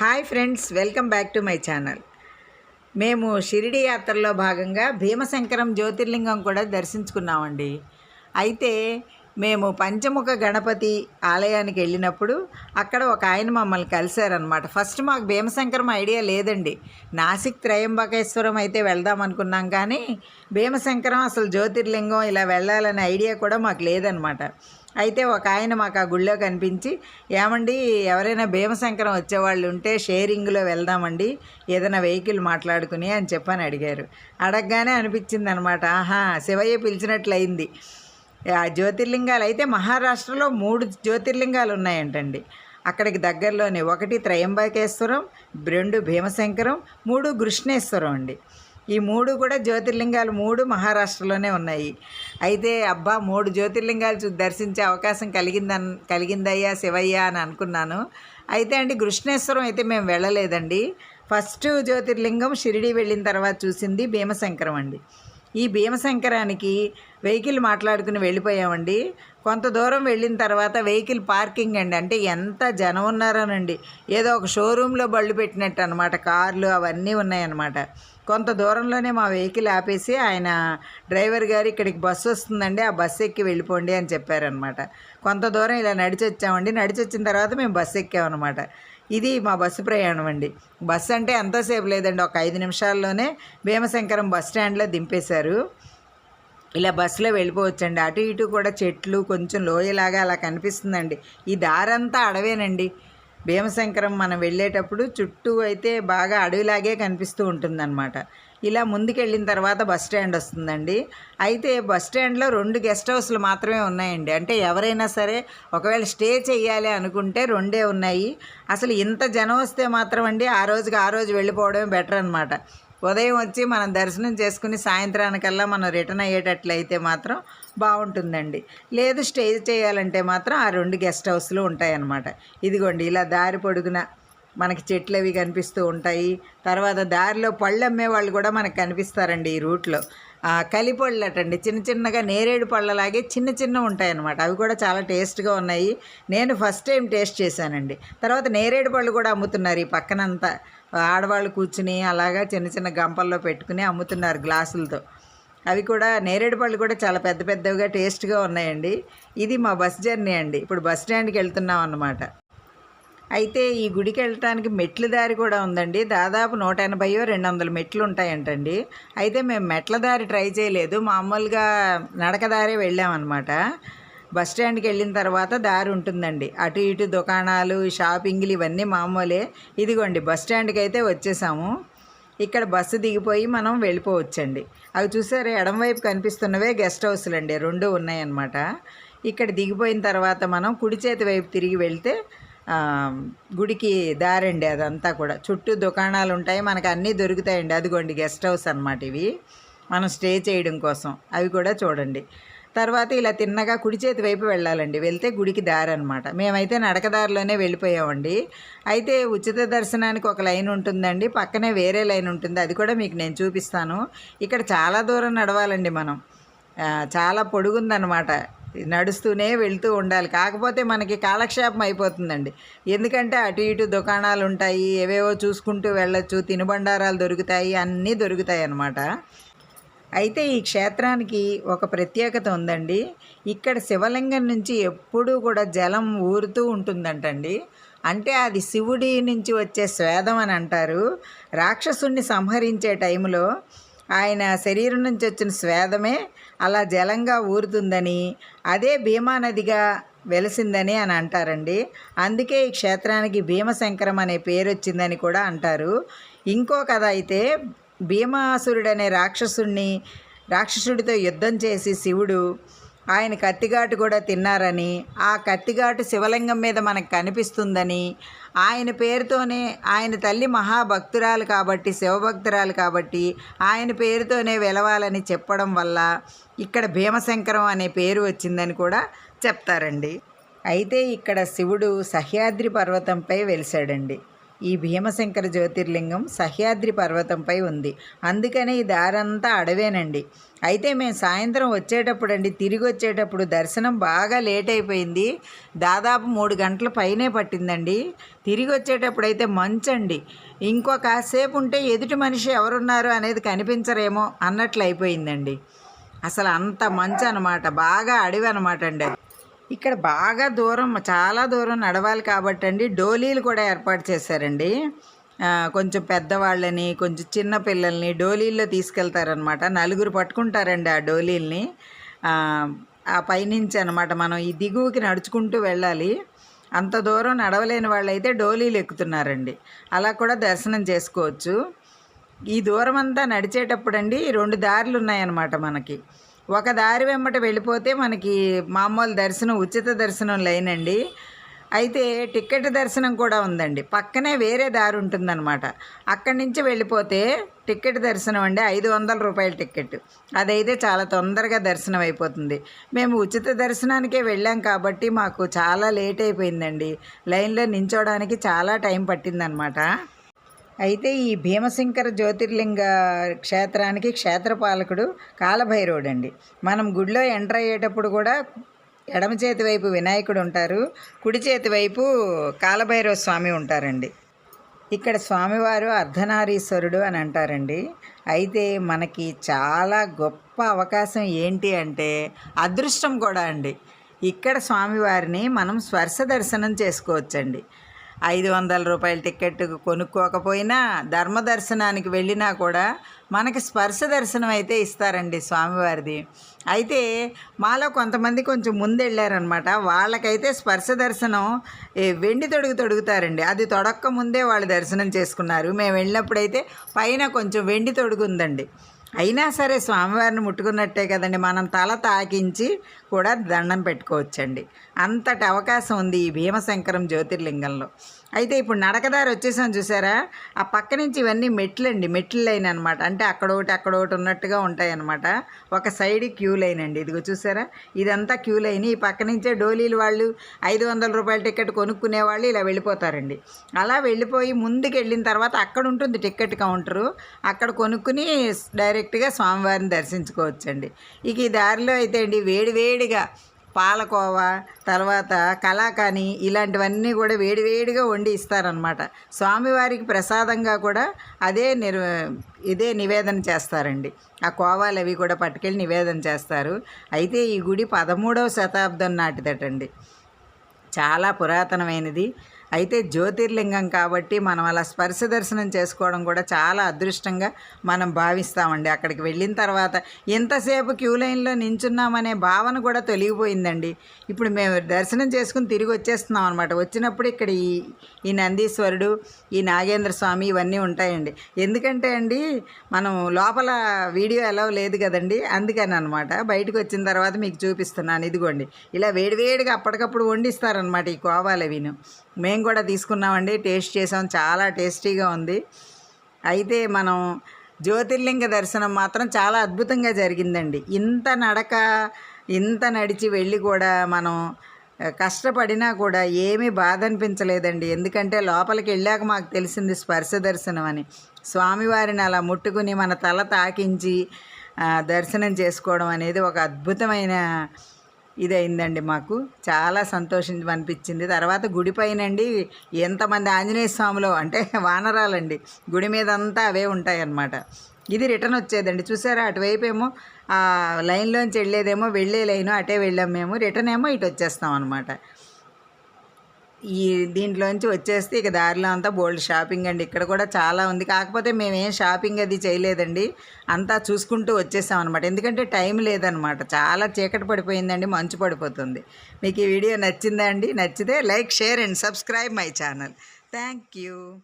Hi friends welcome back to my channel. మేము షిరిడి యాత్రలో భాగంగా భీమశంకరం జ్యోతిర్లింగం కూడా దర్శించుకున్నామండి. అయితే మేము పంచముఖ గణపతి ఆలయానికి వెళ్ళినప్పుడు అక్కడ ఒక ఆయన మమ్మల్ని కలిశారనమాట ఫస్ట్ మాకు భీమశంకరం ఐడియా లేదండి. నాసిక్ త్రయంబకేశ్వరం అయితే వెళ్దాం అనుకున్నాం కానీ భీమశంకరం అసలు జ్యోతిర్లింగం ఇలా వెళ్ళాలనే ఐడియా కూడా మాకు లేదనమాట అయితే ఒక ఆయన మాకు ఆ గుళ్ళో కనిపించి ఏమండి ఎవరైనా భీమశంకరం వచ్చేవాళ్ళు ఉంటే షేరింగ్లో వెళ్దామండి ఏదైనా వెహికల్ మాట్లాడుకుని అని చెప్పని అడిగారు. అడగగానే అనిపించింది అనమాట ఆహా శివయ్య పిలిచినట్లయింది. ఆ జ్యోతిర్లింగాలు అయితే మహారాష్ట్రలో మూడు జ్యోతిర్లింగాలు ఉన్నాయంటండి. అక్కడికి దగ్గరలోనే ఒకటి త్రయంబకేశ్వరం రెండు భీమశంకరం మూడు కృష్ణేశ్వరం అండి. ఈ మూడు కూడా జ్యోతిర్లింగాలు మూడు మహారాష్ట్రలోనే ఉన్నాయి. అయితే అబ్బా మూడు జ్యోతిర్లింగాలు చూ దర్శించే అవకాశం కలిగిందన్ కలిగిందయ్యా శివయ్య అని అనుకున్నాను. అయితే అండి కృష్ణేశ్వరం అయితే మేము వెళ్ళలేదండి. ఫస్ట్ జ్యోతిర్లింగం షిరిడి వెళ్ళిన తర్వాత చూసింది భీమశంకరం అండి. ఈ భీమశంకరానికి వెహికల్ మాట్లాడుకుని వెళ్ళిపోయామండి. కొంత దూరం వెళ్ళిన తర్వాత వెహికల్ పార్కింగ్ అండి. అంటే ఎంత జనం ఉన్నారోనండి. ఏదో ఒక షోరూంలో బళ్ళు పెట్టినట్టు అనమాట కార్లు అవన్నీ ఉన్నాయన్నమాట. కొంత దూరంలోనే మా వెహికల్ ఆపేసి ఆయన డ్రైవర్ గారు ఇక్కడికి బస్సు వస్తుందండి ఆ బస్సు ఎక్కి వెళ్ళిపోండి అని చెప్పారనమాట కొంత దూరం ఇలా నడిచి వచ్చామండి. నడిచి వచ్చిన తర్వాత మేము బస్సు ఎక్కామన్నమాట. ఇది మా బస్సు ప్రయాణం అండి. బస్సు అంటే ఎంతసేపు లేదండి ఒక ఐదు నిమిషాల్లోనే భీమశంకరం బస్ స్టాండ్లో దింపేశారు. ఇలా బస్సులో వెళ్ళిపోవచ్చండి. అటు ఇటు కూడా చెట్లు కొంచెం లోయలాగా అలా కనిపిస్తుందండి. ఈ దారంతా అడవేనండి. భీమశంకరం మనం వెళ్ళేటప్పుడు చుట్టూ అయితే బాగా అడవిలాగే కనిపిస్తూ ఉంటుందన్నమాట. ఇలా ముందుకెళ్ళిన తర్వాత బస్ స్టాండ్ వస్తుందండి. అయితే బస్ స్టాండ్లో రెండు గెస్ట్ హౌస్లు మాత్రమే ఉన్నాయండి. అంటే ఎవరైనా సరే ఒకవేళ స్టే చేయాలి అనుకుంటే రెండే ఉన్నాయి. అసలు ఇంత జనం వస్తే మాత్రం అండి ఆ రోజుకి ఆ రోజు వెళ్ళిపోవడమే బెటర్ అనమాట ఉదయం వచ్చి మనం దర్శనం చేసుకుని సాయంత్రానికల్లా మనం రిటర్న్ అయ్యేటట్లయితే మాత్రం బాగుంటుందండి. లేదు స్టే చేయాలంటే మాత్రం ఆ రెండు గెస్ట్ హౌస్లు ఉంటాయన్నమాట. ఇదిగోండి ఇలా దారి పొడుగున మనకి చెట్లు అవి కనిపిస్తూ ఉంటాయి. తర్వాత దారిలో పళ్ళు అమ్మే వాళ్ళు కూడా మనకు కనిపిస్తారండి ఈ రూట్లో. కలిపళ్ళు అటండి చిన్న చిన్నగా నేరేడు పళ్ళలాగే చిన్న చిన్న ఉంటాయన్నమాట. అవి కూడా చాలా టేస్ట్గా ఉన్నాయి. నేను ఫస్ట్ టైం టేస్ట్ చేశానండి. తర్వాత నేరేడు పళ్ళు కూడా అమ్ముతున్నారు ఈ పక్కనంతా. ఆడవాళ్ళు కూర్చుని అలాగా చిన్న చిన్న గంపల్లో పెట్టుకుని అమ్ముతున్నారు గ్లాసులతో. అవి కూడా నేరేడు పళ్ళు కూడా చాలా పెద్ద పెద్దవిగా టేస్ట్గా ఉన్నాయండి. ఇది మా బస్ జర్నీ అండి. ఇప్పుడు బస్ స్టాండ్కి వెళ్తున్నాం అన్నమాట. అయితే ఈ గుడికి వెళ్ళటానికి మెట్ల దారి కూడా ఉందండి. దాదాపు నూట ఎనభైయో రెండు వందల మెట్లు ఉంటాయంటండి. అయితే మేము మెట్ల దారి ట్రై చేయలేదు. మామూలుగా నడక దారే వెళ్ళామన్నమాట. బస్ స్టాండ్కి వెళ్ళిన తర్వాత దారి ఉంటుందండి. అటు ఇటు దుకాణాలు షాపింగ్లు ఇవన్నీ మామూలే. ఇదిగోండి బస్ స్టాండ్కి అయితే వచ్చేసాము. ఇక్కడ బస్సు దిగిపోయి మనం వెళ్ళిపోవచ్చండి. అవి చూసారు ఎడమవైపు కనిపిస్తున్నవే గెస్ట్ హౌస్లు అండి. రెండు ఉన్నాయన్నమాట. ఇక్కడ దిగిపోయిన తర్వాత మనం కుడి చేతి వైపు తిరిగి వెళ్తే గుడికి దారండి అదంతా కూడా. చుట్టూ దుకాణాలు ఉంటాయి మనకు అన్నీ దొరుకుతాయండి. అదిగోండి గెస్ట్ హౌస్ అనమాట ఇవి. మనం స్టే చేయడం కోసం. అవి కూడా చూడండి. తర్వాత ఇలా తిన్నగా కుడి చేతి వైపు వెళ్ళాలండి. వెళ్తే గుడికి దారి అనమాట మేమైతే నడకదారిలోనే వెళ్ళిపోయామండి. అయితే ఉచిత దర్శనానికి ఒక లైన్ ఉంటుందండి. పక్కనే వేరే లైన్ ఉంటుంది. అది కూడా మీకు నేను చూపిస్తాను. ఇక్కడ చాలా దూరం నడవాలండి మనం. చాలా పొడుగుందనమాట నడుస్తూనే వెళ్తూ ఉండాలి. కాకపోతే మనకి కాలక్షేపం అయిపోతుందండి. ఎందుకంటే అటు ఇటు దుకాణాలు ఉంటాయి ఏవేవో చూసుకుంటూ వెళ్ళొచ్చు. తినుబండారాలు దొరుకుతాయి. అన్నీ దొరుకుతాయి అన్నమాట అయితే ఈ క్షేత్రానికి ఒక ప్రత్యేకత ఉందండి. ఇక్కడ శివలింగం నుంచి ఎప్పుడూ కూడా జలం ఊరుతూ ఉంటుందంటండి. అంటే అది శివుడి నుంచి వచ్చే స్వేదం అని అంటారు. రాక్షసుణ్ణి సంహరించే టైంలో ఆయన శరీరం నుంచి వచ్చిన స్వేదమే అలా జలంగా ఊరుతుందని అదే భీమానదిగా వెలిసిందని అని అంటారండి. అందుకే ఈ క్షేత్రానికి భీమశంకరం అనే పేరు వచ్చిందని కూడా అంటారు. ఇంకో కథ అయితే భీమాసురుడనే రాక్షసుణ్ణి రాక్షసుడితో యుద్ధం చేసి శివుడు ఆయన కత్తిఘాటు కూడా తిన్నారని ఆ కత్తిఘాటు శివలింగం మీద మనకు కనిపిస్తుందని ఆయన పేరుతోనే ఆయన తల్లి మహాభక్తురాలు కాబట్టి శివభక్తురాలు కాబట్టి ఆయన పేరుతోనే వెలవాలని చెప్పడం వల్ల ఇక్కడ భీమశంకరం అనే పేరు వచ్చిందని కూడా చెప్తారండి. అయితే ఇక్కడ శివుడు సహ్యాద్రి పర్వతంపై వెలిశాడండి. ఈ భీమశంకర జ్యోతిర్లింగం సహ్యాద్రి పర్వతంపై ఉంది. అందుకనే ఈ దారంతా అడవేనండి. అయితే మేము సాయంత్రం వచ్చేటప్పుడు అండి తిరిగి వచ్చేటప్పుడు దర్శనం బాగా లేట్ అయిపోయింది దాదాపు మూడు గంటల పైనే పట్టిందండి. తిరిగి వచ్చేటప్పుడు అయితే మంచండి. ఇంకో కాసేపు ఉంటే ఎదుటి మనిషి ఎవరున్నారు అనేది కనిపించరేమో అన్నట్లు అయిపోయిందండి. అసలు అంత మంచి అనమాట బాగా అడవి అనమాట అండి ఇక్కడ బాగా దూరం చాలా దూరం నడవాలి కాబట్టి అండి డోలీలు కూడా ఏర్పాటు చేశారండి. కొంచెం పెద్దవాళ్ళని కొంచెం చిన్న పిల్లల్ని డోలీల్లో తీసుకెళ్తారనమాట నలుగురు పట్టుకుంటారండి ఆ డోలీల్ని. ఆ, ఆ పైనుంచి అనమాట మనం ఈ దిగువకి నడుచుకుంటూ వెళ్ళాలి. అంత దూరం నడవలేని వాళ్ళైతే డోలీలు ఎక్కుతున్నారండి. అలా కూడా దర్శనం చేసుకోవచ్చు. ఈ దూరం అంతా నడిచేటప్పుడు అండి రెండు దారులు ఉన్నాయన్నమాట మనకి. ఒక దారి వెంబట వెళ్ళిపోతే మనకి మామూలు దర్శనం ఉచిత దర్శనం లైన్ అండి అయితే టికెట్ దర్శనం కూడా ఉందండి. పక్కనే వేరే దారి ఉంటుందన్నమాట. అక్కడి నుంచి వెళ్ళిపోతే టికెట్ దర్శనం అండి ఐదు వందల రూపాయల టికెట్ అదైతే చాలా తొందరగా దర్శనం అయిపోతుంది. మేము ఉచిత దర్శనానికే వెళ్ళాం కాబట్టి మాకు చాలా లేట్ అయిపోయిందండి. లైన్లో నించోడానికి చాలా టైం పట్టిందనమాట అయితే ఈ భీమశంకర జ్యోతిర్లింగ క్షేత్రానికి క్షేత్రపాలకుడు కాలభైరవుడు అండి మనం గుడిలో ఎంటర్ అయ్యేటప్పుడు కూడా ఎడమ చేతి వైపు వినాయకుడు ఉంటారు కుడి చేతి వైపు కాలభైరవ స్వామి ఉంటారండి. ఇక్కడ స్వామివారు అర్ధనారీశ్వరుడు అని అంటారండి. అయితే మనకి చాలా గొప్ప అవకాశం ఏంటి అంటే అదృష్టం కూడా అండి. ఇక్కడ స్వామివారిని మనం స్పర్శ దర్శనం చేసుకోవచ్చండి. ఐదు వందల రూపాయల టికెట్ కొనుక్కోకపోయినా ధర్మ దర్శనానికి వెళ్ళినా కూడా మనకి స్పర్శ దర్శనం అయితే ఇస్తారండి స్వామివారిది. అయితే మాలో కొంతమంది కొంచెం ముందెళ్ళారనమాట వాళ్ళకైతే స్పర్శ దర్శనం వెండి తొడుగు తొడుగుతారండి. అది తొడక్క ముందే వాళ్ళు దర్శనం చేసుకున్నారు. మేము వెళ్ళినప్పుడైతే పైన కొంచెం వెండి తొడుగు ఉందండి అయినా సరే స్వామివారిని ముట్టుకున్నట్టే కదండి. మనం తల తాకించి కూడా దండం పెట్టుకోవచ్చండి. అంతటి అవకాశం ఉంది ఈ భీమశంకరం జ్యోతిర్లింగంలో. అయితే ఇప్పుడు నడకదారి వచ్చేసాం చూసారా? ఆ పక్క నుంచి ఇవన్నీ మెట్లండి. మెట్లు లైన్ అనమాట అంటే అక్కడ ఒకటి అక్కడ ఒకటి ఉన్నట్టుగా ఉంటాయి అనమాట ఒక సైడ్ క్యూ లైన్ అండి. ఇదిగో చూసారా? ఇదంతా క్యూ లైన్. ఈ పక్క నుంచే డోలీలు వాళ్ళు ఐదు వందల రూపాయల టికెట్ కొనుక్కునే వాళ్ళు ఇలా వెళ్ళిపోతారండి. అలా వెళ్ళిపోయి ముందుకు వెళ్ళిన తర్వాత అక్కడ ఉంటుంది టికెట్ కౌంటరు. అక్కడ కొనుక్కుని డైరెక్ట్ డైరెక్ట్గా స్వామివారిని దర్శించుకోవచ్చండి. ఇక ఈ దారిలో అయితే అండి వేడివేడిగా పాలకోవ తర్వాత కలాకాని ఇలాంటివన్నీ కూడా వేడివేడిగా వండి ఇస్తారనమాట స్వామివారికి ప్రసాదంగా కూడా అదే నిర్ ఇదే నివేదన చేస్తారండి. ఆ కోవాలు అవి కూడా పట్టుకెళ్ళి నివేదన చేస్తారు. అయితే ఈ గుడి పదమూడవ శతాబ్దం నాటిదటండి. చాలా పురాతనమైనది. అయితే జ్యోతిర్లింగం కాబట్టి మనం అలా స్పర్శ దర్శనం చేసుకోవడం కూడా చాలా అదృష్టంగా మనం భావిస్తామండి. అక్కడికి వెళ్ళిన తర్వాత ఎంతసేపు క్యూ లైన్లో నించున్నామనే భావన కూడా తొలగిపోయిందండి. ఇప్పుడు మేము దర్శనం చేసుకుని తిరిగి వచ్చేస్తున్నాం అనమాట వచ్చినప్పుడు ఇక్కడ ఈ ఈ నందీశ్వరుడు ఈ నాగేంద్ర స్వామి ఇవన్నీ ఉంటాయండి. ఎందుకంటే అండి మనం లోపల వీడియో ఎలా లేదు కదండి. అందుకని అనమాట బయటకు వచ్చిన తర్వాత మీకు చూపిస్తున్నాను. ఇదిగోండి. ఇలా వేడివేడిగా అప్పటికప్పుడు వండిస్తారనమాట ఈ కోవాలవిను మేము మేము కూడా తీసుకున్నామండి. టేస్ట్ చేసాం. చాలా టేస్టీగా ఉంది. అయితే మనం జ్యోతిర్లింగ దర్శనం మాత్రం చాలా అద్భుతంగా జరిగిందండి. ఇంత నడక ఇంత నడిచి వెళ్ళి కూడా మనం కష్టపడినా కూడా ఏమీ బాధ అనిపించలేదండి ఎందుకంటే లోపలికి వెళ్ళాక మాకు తెలిసింది స్పర్శ దర్శనం అని. స్వామివారిని అలా ముట్టుకుని మన తల తాకించి దర్శనం చేసుకోవడం అనేది ఒక అద్భుతమైన ఇది అయిందండి మాకు. చాలా సంతోషం అనిపించింది. తర్వాత గుడి పైనండి ఎంతమంది ఆంజనేయ స్వాములు అంటే వానరాలండి. గుడి మీద అంతా అవే ఉంటాయన్నమాట. ఇది రిటర్న్ వచ్చేదండి. చూసారా అటువైపు ఏమో ఆ లైన్లోంచి వెళ్ళేదేమో వెళ్ళే లైను అటే వెళ్ళాం మేము. రిటర్న్ ఏమో ఇటు వచ్చేస్తాం అనమాట ఈ దీంట్లోంచి వచ్చేస్తే ఇక దారిలో అంతా బోల్డ్ షాపింగ్ అండి. ఇక్కడ కూడా చాలా ఉంది. కాకపోతే మేమేం షాపింగ్ అది చేయలేదండి. అంతా చూసుకుంటూ వచ్చేసాం అనమాట ఎందుకంటే టైం లేదనమాట చాలా చీకటి పడిపోయిందండి. మంచు పడిపోతుంది. మీకు ఈ వీడియో నచ్చిందా అండి? నచ్చితే like share and subscribe my channel. Thank you.